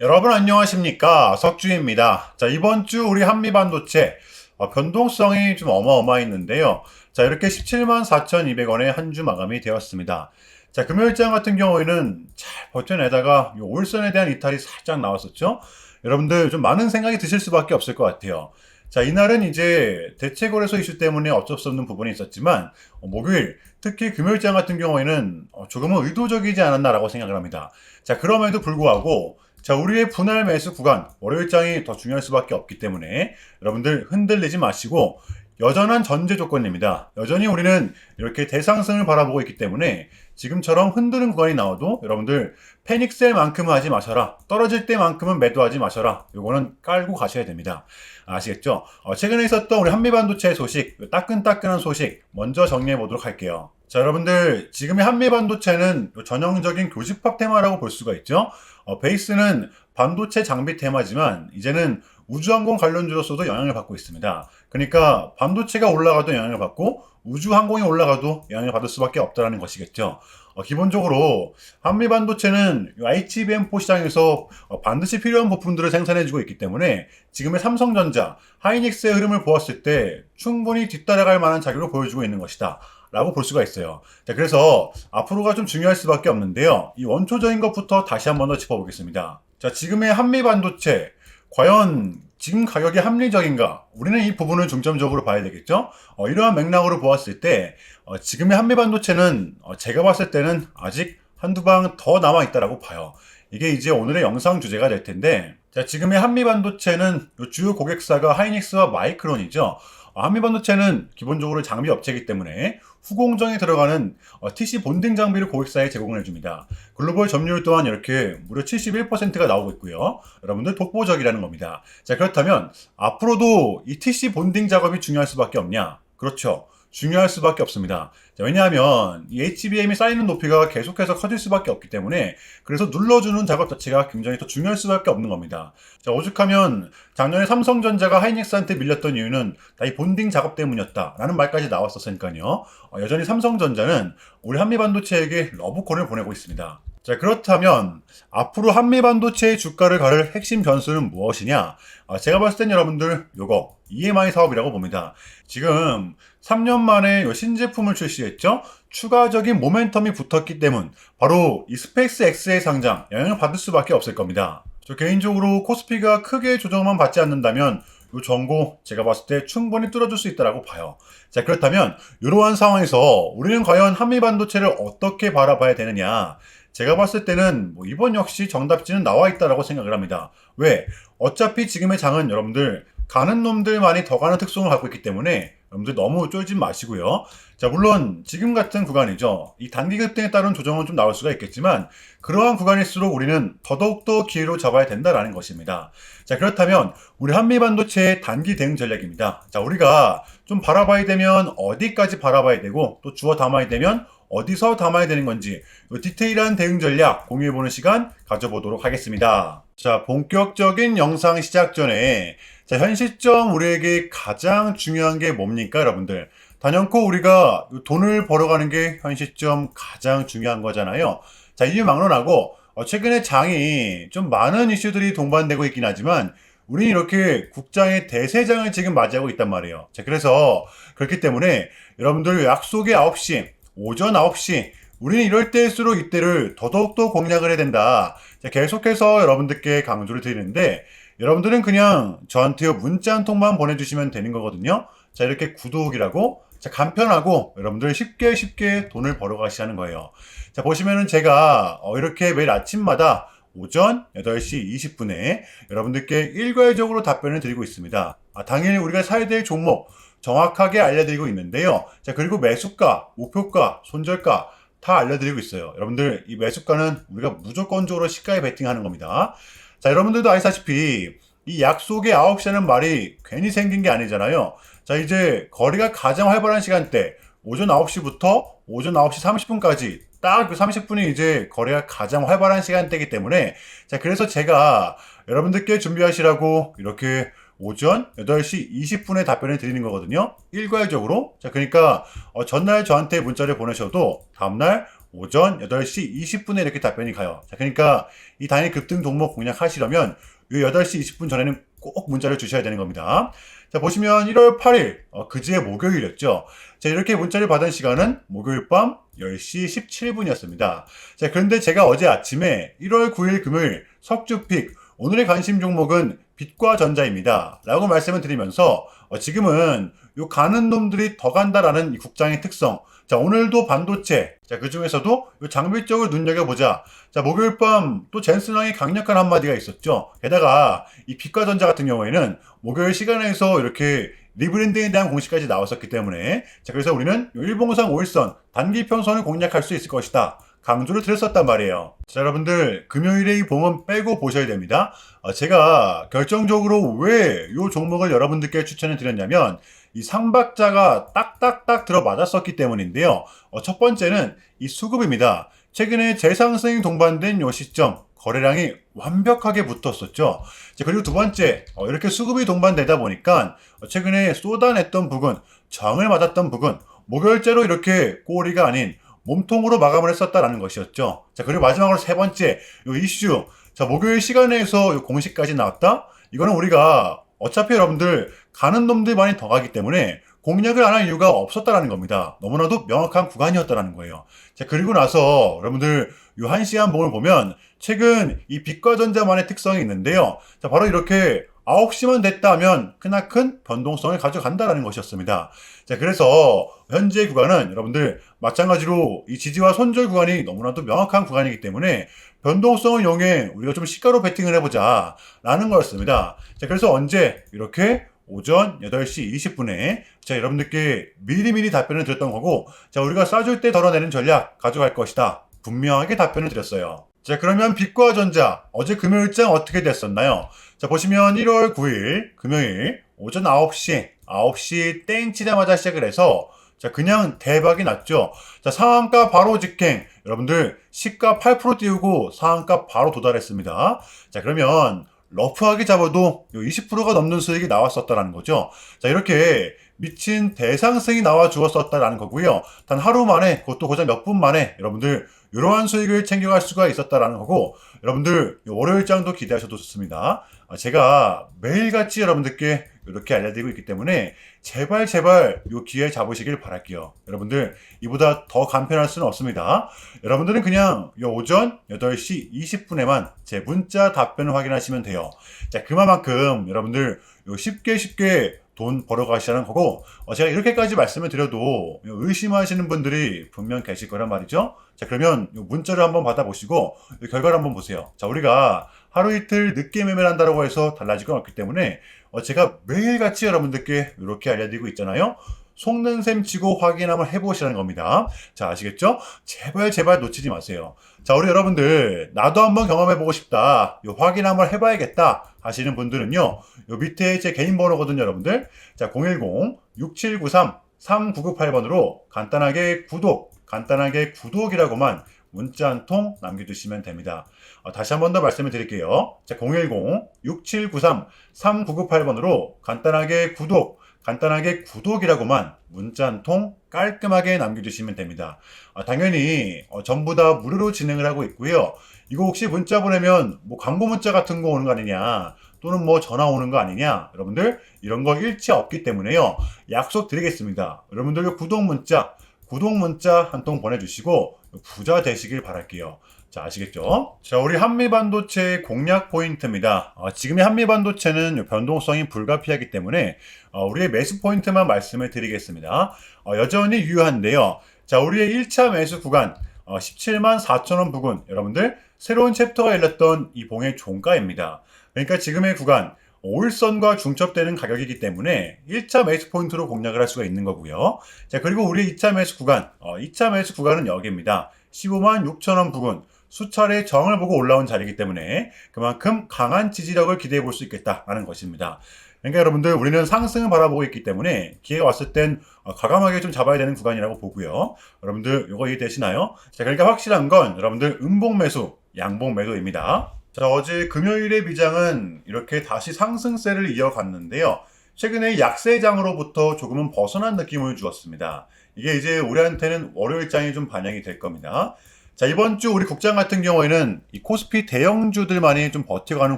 여러분 안녕하십니까 석주입니다. 자 이번 주 우리 한미 반도체 어, 변동성이 좀 어마어마했는데요. 자 이렇게 17만 4,200원에 한 주 마감이 되었습니다. 자 금요일장 같은 경우에는 잘 버텨내다가 이 올선에 대한 이탈이 살짝 나왔었죠. 여러분들 좀 많은 생각이 드실 수밖에 없을 것 같아요. 자 이날은 이제 대체 거래소 이슈 때문에 어쩔 수 없는 부분이 있었지만 어, 목요일 특히 금요일장 같은 경우에는 어, 조금은 의도적이지 않았나라고 생각을 합니다. 자 그럼에도 불구하고 자, 우리의 분할 매수 구간, 월요일장이 더 중요할 수밖에 없기 때문에 여러분들 흔들리지 마시고 여전한 전제 조건입니다. 여전히 우리는 이렇게 대상승을 바라보고 있기 때문에 지금처럼 흔드는 구간이 나와도 여러분들 패닉셀만큼은 하지 마셔라. 떨어질 때만큼은 매도하지 마셔라. 요거는 깔고 가셔야 됩니다. 아시겠죠? 어, 최근에 있었던 우리 한미반도체 소식, 따끈따끈한 소식 먼저 정리해 보도록 할게요. 자, 여러분들 지금의 한미 반도체는 전형적인 교집합 테마라고 볼 수가 있죠. 어, 베이스는 반도체 장비 테마지만 이제는 우주항공 관련주로서도 영향을 받고 있습니다. 그러니까 반도체가 올라가도 영향을 받고 우주항공이 올라가도 영향을 받을 수밖에 없다는 것이겠죠. 어, 기본적으로 한미 반도체는 ICBM4 시장에서 어, 반드시 필요한 부품들을 생산해주고 있기 때문에 지금의 삼성전자, 하이닉스의 흐름을 보았을 때 충분히 뒤따라갈 만한 자료를 보여주고 있는 것이다. 라고 볼 수가 있어요. 자, 그래서 앞으로가 좀 중요할 수밖에 없는데요. 이 원초적인 것부터 다시 한 번 더 짚어보겠습니다. 자, 지금의 한미 반도체, 과연 지금 가격이 합리적인가? 우리는 이 부분을 중점적으로 봐야 되겠죠? 어, 이러한 맥락으로 보았을 때, 어, 지금의 한미 반도체는 어, 제가 봤을 때는 아직 한두 방 더 남아있다라고 봐요. 이게 이제 오늘의 영상 주제가 될 텐데, 자, 지금의 한미 반도체는 주요 고객사가 하이닉스와 마이크론이죠. 어, 한미 반도체는 기본적으로 장비 업체이기 때문에 후공정에 들어가는 어, TC 본딩 장비를 고객사에 제공을 해줍니다. 글로벌 점유율 또한 이렇게 무려 71%가 나오고 있고요. 여러분들 독보적이라는 겁니다. 자 그렇다면 앞으로도 이 TC 본딩 작업이 중요할 수밖에 없냐? 그렇죠. 중요할 수밖에 없습니다. 자, 왜냐하면 이 HBM이 쌓이는 높이가 계속해서 커질 수밖에 없기 때문에 그래서 눌러주는 작업 자체가 굉장히 더 중요할 수밖에 없는 겁니다. 자, 오죽하면 작년에 삼성전자가 하이닉스한테 밀렸던 이유는 다이 본딩 작업 때문이었다라는 말까지 나왔었으니까요. 어, 여전히 삼성전자는 우리 한미 반도체에게 러브콜을 보내고 있습니다. 자, 그렇다면 앞으로 한미 반도체의 주가를 가를 핵심 변수는 무엇이냐? 아, 제가 봤을 땐 여러분들 요거 EMI 사업이라고 봅니다. 지금 3년 만에 요 신제품을 출시했죠? 추가적인 모멘텀이 붙었기 때문 바로 이 스페이스 X의 상장 영향을 받을 수밖에 없을 겁니다. 저 개인적으로 코스피가 크게 조정만 받지 않는다면 이 정보 제가 봤을 때 충분히 뚫어줄 수 있다고 봐요. 자 그렇다면 이러한 상황에서 우리는 과연 한미 반도체를 어떻게 바라봐야 되느냐? 제가 봤을 때는 뭐 이번 역시 정답지는 나와 있다라고 생각을 합니다. 왜? 어차피 지금의 장은 여러분들 가는 놈들만이 더 가는 특성을 갖고 있기 때문에 여러분들 너무 쫄지 마시고요. 자, 물론 지금 같은 구간이죠. 이 단기 급등에 따른 조정은 좀 나올 수가 있겠지만 그러한 구간일수록 우리는 더더욱더 기회로 잡아야 된다라는 것입니다. 자, 그렇다면 우리 한미 반도체의 단기 대응 전략입니다. 자, 우리가 좀 바라봐야 되면 어디까지 바라봐야 되고 또 주어 담아야 되면 어디서 담아야 되는 건지 디테일한 대응 전략 공유해보는 시간 가져보도록 하겠습니다. 자, 본격적인 영상 시작 전에 자, 현 시점 우리에게 가장 중요한 게 뭡니까, 여러분들? 단연코 우리가 돈을 벌어가는 게 현 시점 가장 중요한 거잖아요. 자, 이유 막론하고 어, 최근에 장이 좀 많은 이슈들이 동반되고 있긴 하지만 우리는 이렇게 국장의 대세장을 지금 맞이하고 있단 말이에요. 자, 그래서 그렇기 때문에 여러분들 약속의 9시 오전 9시 우리는 이럴 때일수록 이때를 더더욱더 공략을 해야 된다. 자, 계속해서 여러분들께 강조를 드리는데 여러분들은 그냥 저한테 문자 한 통만 보내주시면 되는 거거든요. 자, 이렇게 구독이라고 자, 간편하고 여러분들 쉽게 쉽게 돈을 벌어가시는 거예요. 자, 보시면은 제가 어, 이렇게 매일 아침마다 오전 8시 20분에 여러분들께 일괄적으로 답변을 드리고 있습니다. 아, 당연히 우리가 사야 될 종목, 정확하게 알려드리고 있는데요. 자, 그리고 매수가, 목표가, 손절가 다 알려드리고 있어요. 여러분들, 이 매수가는 우리가 무조건적으로 시가에 베팅하는 겁니다. 자, 여러분들도 아시다시피 이 약속의 9시라는 말이 괜히 생긴 게 아니잖아요. 자, 이제 거리가 가장 활발한 시간대, 오전 9시부터 오전 9시 30분까지 딱 그 30분이 이제 거래가 가장 활발한 시간대이기 때문에 자, 그래서 제가 여러분들께 준비하시라고 이렇게 오전 8시 20분에 답변을 드리는 거거든요. 일괄적으로. 자, 그러니까 어, 전날 저한테 문자를 보내셔도 다음날 오전 8시 20분에 이렇게 답변이 가요. 자, 그러니까 이 단일 급등 종목 공략하시려면 이 8시 20분 전에는 꼭 문자를 주셔야 되는 겁니다. 자, 보시면 1월 8일, 어, 그즈의 목요일이었죠. 자, 이렇게 문자를 받은 시간은 목요일 밤 10시 17분이었습니다. 자, 그런데 제가 어제 아침에 1월 9일 금요일 석주픽, 오늘의 관심 종목은 빛과 전자입니다. 라고 말씀을 드리면서 어, 지금은 요 가는 놈들이 더 간다라는 이 국장의 특성. 자, 오늘도 반도체. 자, 그 중에서도 요 장비 쪽을 눈여겨보자. 자, 목요일 밤 또 젠슨왕의 강력한 한마디가 있었죠. 게다가 이 빛과 전자 같은 경우에는 목요일 시간에서 이렇게 리브랜딩에 대한 공식까지 나왔었기 때문에 자, 그래서 우리는 요 일봉상 5일선 단기 평선을 공략할 수 있을 것이다. 강조를 드렸었단 말이에요. 자, 여러분들, 금요일에 이 봉은 빼고 보셔야 됩니다. 어, 제가 결정적으로 왜 이 종목을 여러분들께 추천을 드렸냐면, 이 상박자가 딱딱딱 들어맞았었기 때문인데요. 어, 첫 번째는 이 수급입니다. 최근에 재상승이 동반된 요 시점, 거래량이 완벽하게 붙었었죠. 자, 그리고 두 번째, 어, 이렇게 수급이 동반되다 보니까 어, 최근에 쏟아냈던 부근, 정을 맞았던 부근, 목요일째로 이렇게 꼬리가 아닌 몸통으로 마감을 했었다라는 것이었죠. 자, 그리고 마지막으로 세 번째, 요 이슈. 자, 목요일 시간에서 요 공식까지 나왔다? 이거는 우리가 어차피 여러분들 가는 놈들 많이 더 가기 때문에 공략을 안 할 이유가 없었다라는 겁니다. 너무나도 명확한 구간이었다라는 거예요. 자, 그리고 나서 여러분들 요한 시간 봉을 보면 최근 이 빛과 전자만의 특성이 있는데요. 자, 바로 이렇게 9시만 됐다 하면 크나큰 변동성을 가져간다라는 것이었습니다. 자, 그래서 현재 구간은 여러분들 마찬가지로 이 지지와 손절 구간이 너무나도 명확한 구간이기 때문에 변동성을 이용해 우리가 좀 시가로 베팅을 해보자 라는 거였습니다. 자, 그래서 언제 이렇게 오전 8시 20분에 자, 여러분들께 미리미리 답변을 드렸던 거고 자, 우리가 싸줄 때 덜어내는 전략 가져갈 것이다. 분명하게 답변을 드렸어요. 자, 그러면 빛과 전자 어제 금요일장 어떻게 됐었나요? 자, 보시면 1월 9일 금요일 오전 9시 9시 땡 치자마자 시작을 해서 자, 그냥 대박이 났죠. 자, 상한가 바로 직행. 여러분들, 시가 8% 띄우고 상한가 바로 도달했습니다. 자, 그러면 러프하게 잡아도 20%가 넘는 수익이 나왔었다라는 거죠. 자, 이렇게 미친 대상승이 나와 주었었다라는 거고요. 단 하루 만에, 그것도 고작 몇 분 만에 여러분들 이러한 수익을 챙겨갈 수가 있었다라는 거고, 여러분들 월요일장도 기대하셔도 좋습니다. 아, 제가 매일같이 여러분들께 이렇게 알려드리고 있기 때문에 제발 제발 요 기회 잡으시길 바랄게요. 여러분들 이보다 더 간편할 수는 없습니다. 여러분들은 그냥 요 오전 8시 20분에만 제 문자 답변을 확인하시면 돼요. 자 그만큼 여러분들 요 쉽게 쉽게 돈 벌어가시라는 거고 어, 제가 이렇게까지 말씀을 드려도 의심하시는 분들이 분명 계실 거란 말이죠. 자 그러면 요 문자를 한번 받아보시고 요 결과를 한번 보세요. 자 우리가 하루 이틀 늦게 매매를 한다고 해서 달라질 건 없기 때문에 어, 제가 매일같이 여러분들께 이렇게 알려드리고 있잖아요. 속는 셈 치고 확인 한번 해보시라는 겁니다. 자, 아시겠죠? 제발, 제발 놓치지 마세요. 자, 우리 여러분들, 나도 한번 경험해보고 싶다. 요 확인 한번 해봐야겠다. 하시는 분들은요, 요 밑에 제 개인 번호거든요, 여러분들. 자, 010-6793-3998번으로 간단하게 구독, 간단하게 구독이라고만 문자 한 통 남겨주시면 됩니다. 어, 다시 한 번 더 말씀을 드릴게요. 자, 010-6793-3998번으로 간단하게 구독, 간단하게 구독이라고만 문자 한 통 깔끔하게 남겨주시면 됩니다. 어, 당연히 어, 전부 다 무료로 진행을 하고 있고요. 이거 혹시 문자 보내면 뭐 광고 문자 같은 거 오는 거 아니냐 또는 뭐 전화 오는 거 아니냐 여러분들 이런 거 일치 없기 때문에요. 약속 드리겠습니다. 여러분들 구독 문자 구독 문자 한 통 보내주시고 부자 되시길 바랄게요. 자, 아시겠죠? 자, 우리 한미반도체 공략 포인트입니다. 어, 지금의 한미반도체는 변동성이 불가피하기 때문에 어, 우리의 매수 포인트만 말씀을 드리겠습니다. 어, 여전히 유효한데요. 자, 우리의 1차 매수 구간 17만 4천원 부근 여러분들 새로운 챕터가 열렸던 이 봉의 종가입니다. 그러니까 지금의 구간 5일선과 중첩되는 가격이기 때문에 1차 매수 포인트로 공략을 할 수가 있는 거고요. 자, 그리고 우리 2차 매수 구간, 어, 2차 매수 구간은 여기입니다. 15만 6천원 부근, 수차례 정을 보고 올라온 자리이기 때문에 그만큼 강한 지지력을 기대해 볼 수 있겠다라는 것입니다. 그러니까 여러분들 우리는 상승을 바라보고 있기 때문에 기회가 왔을 땐 어, 과감하게 좀 잡아야 되는 구간이라고 보고요. 여러분들 이거 이해되시나요? 자, 그러니까 확실한 건 여러분들 음봉 매수, 양봉 매도입니다. 자, 어제 금요일의 미장은 이렇게 다시 상승세를 이어갔는데요. 최근에 약세장으로부터 조금은 벗어난 느낌을 주었습니다. 이게 이제 우리한테는 월요일장이 좀 반영이 될 겁니다. 자, 이번 주 우리 국장 같은 경우에는 이 코스피 대형주들만이 좀 버텨가는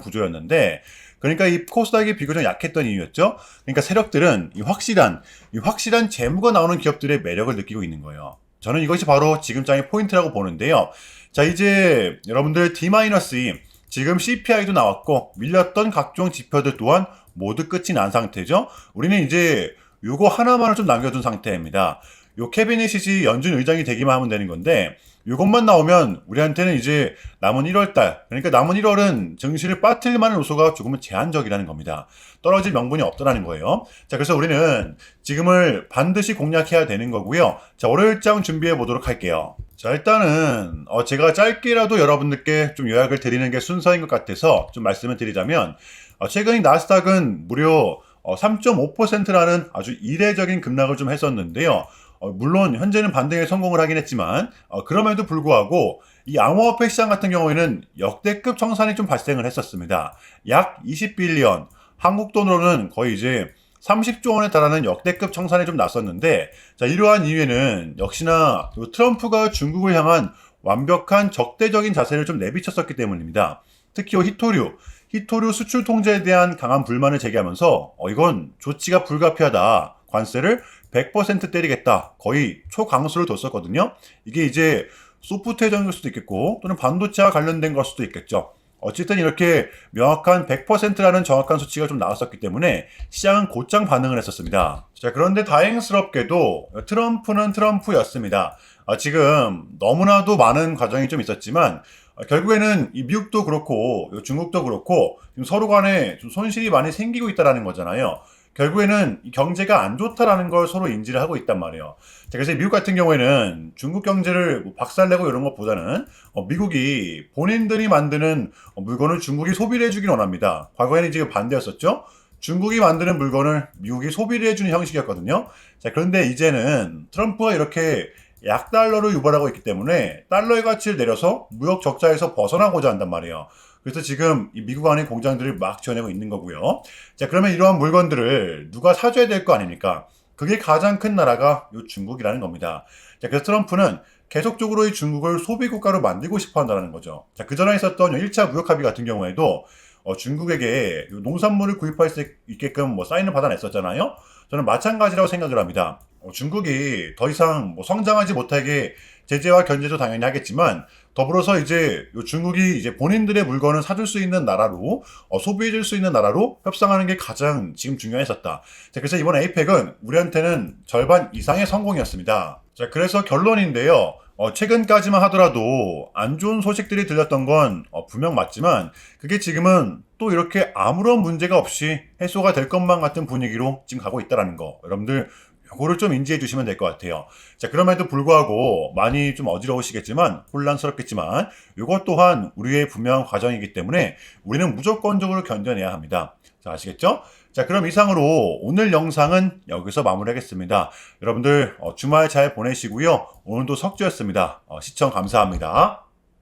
구조였는데, 그러니까 이 코스닥이 비교적 약했던 이유였죠. 그러니까 세력들은 이 확실한, 이 확실한 재무가 나오는 기업들의 매력을 느끼고 있는 거예요. 저는 이것이 바로 지금 장의 포인트라고 보는데요. 자, 이제 여러분들 D-2 지금 CPI도 나왔고 밀렸던 각종 지표들 또한 모두 끝이 난 상태죠. 우리는 이제 요거 하나만을 좀 남겨둔 상태입니다. 요 캐비닛이 연준 의장이 되기만 하면 되는 건데 요것만 나오면 우리한테는 이제 남은 1월달 그러니까 남은 1월은 증시를 빠뜨릴 만한 요소가 조금은 제한적이라는 겁니다. 떨어질 명분이 없다라는 거예요. 자 그래서 우리는 지금을 반드시 공략해야 되는 거고요. 자 월요일장 준비해 보도록 할게요. 자 일단은 어, 제가 짧게라도 여러분들께 좀 요약을 드리는 게 순서인 것 같아서 좀 말씀을 드리자면 어, 최근 이 나스닥은 무려 어, 3.5%라는 아주 이례적인 급락을 좀 했었는데요. 어, 물론 현재는 반등에 성공을 하긴 했지만 어, 그럼에도 불구하고 이 암호화폐 시장 같은 경우에는 역대급 청산이 좀 발생을 했었습니다. 약 20빌리언 한국 돈으로는 거의 이제 30조 원에 달하는 역대급 청산이 좀 났었는데 자 이러한 이유에는 역시나 그 트럼프가 중국을 향한 완벽한 적대적인 자세를 좀 내비쳤었기 때문입니다. 특히 이 히토류 히토류 수출 통제에 대한 강한 불만을 제기하면서 어, 이건 조치가 불가피하다. 관세를 100% 때리겠다. 거의 초강수를 뒀었거든요. 이게 이제 소프트웨어적일 수도 있겠고 또는 반도체와 관련된 걸 수도 있겠죠. 어쨌든 이렇게 명확한 100%라는 정확한 수치가 좀 나왔었기 때문에 시장은 곧장 반응을 했었습니다. 자, 그런데 다행스럽게도 트럼프는 트럼프였습니다. 아, 지금 너무나도 많은 과정이 좀 있었지만 아, 결국에는 이 미국도 그렇고 중국도 그렇고 서로 간에 좀 손실이 많이 생기고 있다라는 거잖아요. 결국에는 이 경제가 안 좋다라는 걸 서로 인지를 하고 있단 말이에요. 자, 그래서 미국 같은 경우에는 중국 경제를 뭐 박살내고 이런 것보다는 어, 미국이 본인들이 만드는 어, 물건을 중국이 소비를 해주길 원합니다. 과거에는 이제 반대였었죠. 중국이 만드는 물건을 미국이 소비를 해주는 형식이었거든요. 자, 그런데 이제는 트럼프가 이렇게 약달러를 유발하고 있기 때문에 달러의 가치를 내려서 무역 적자에서 벗어나고자 한단 말이에요. 그래서 지금 이 미국 안에 공장들을 막 지어내고 있는 거고요. 자, 그러면 이러한 물건들을 누가 사줘야 될 거 아닙니까? 그게 가장 큰 나라가 요 중국이라는 겁니다. 자, 그래서 트럼프는 계속적으로 이 중국을 소비국가로 만들고 싶어 한다는 거죠. 자, 그 전에 있었던 1차 무역 합의 같은 경우에도 어, 중국에게 농산물을 구입할 수 있게끔 뭐 사인을 받아냈었잖아요. 저는 마찬가지라고 생각을 합니다. 어, 중국이 더 이상 뭐 성장하지 못하게 제재와 견제도 당연히 하겠지만 더불어서 이제 중국이 이제 본인들의 물건을 사줄 수 있는 나라로 어, 소비해줄 수 있는 나라로 협상하는 게 가장 지금 중요했었다. 자, 그래서 이번 에이펙은 우리한테는 절반 이상의 성공이었습니다. 자, 그래서 결론인데요. 어, 최근까지만 하더라도 안 좋은 소식들이 들렸던 건 어, 분명 맞지만 그게 지금은 또 이렇게 아무런 문제가 없이 해소가 될 것만 같은 분위기로 지금 가고 있다는 거. 여러분들 요거를 좀 인지해 주시면 될 것 같아요. 자, 그럼에도 불구하고 많이 좀 어지러우시겠지만, 혼란스럽겠지만, 이것 또한 우리의 분명한 과정이기 때문에 우리는 무조건적으로 견뎌내야 합니다. 자, 아시겠죠? 자, 그럼 이상으로 오늘 영상은 여기서 마무리하겠습니다. 여러분들 어, 주말 잘 보내시고요. 오늘도 석주였습니다. 어, 시청 감사합니다.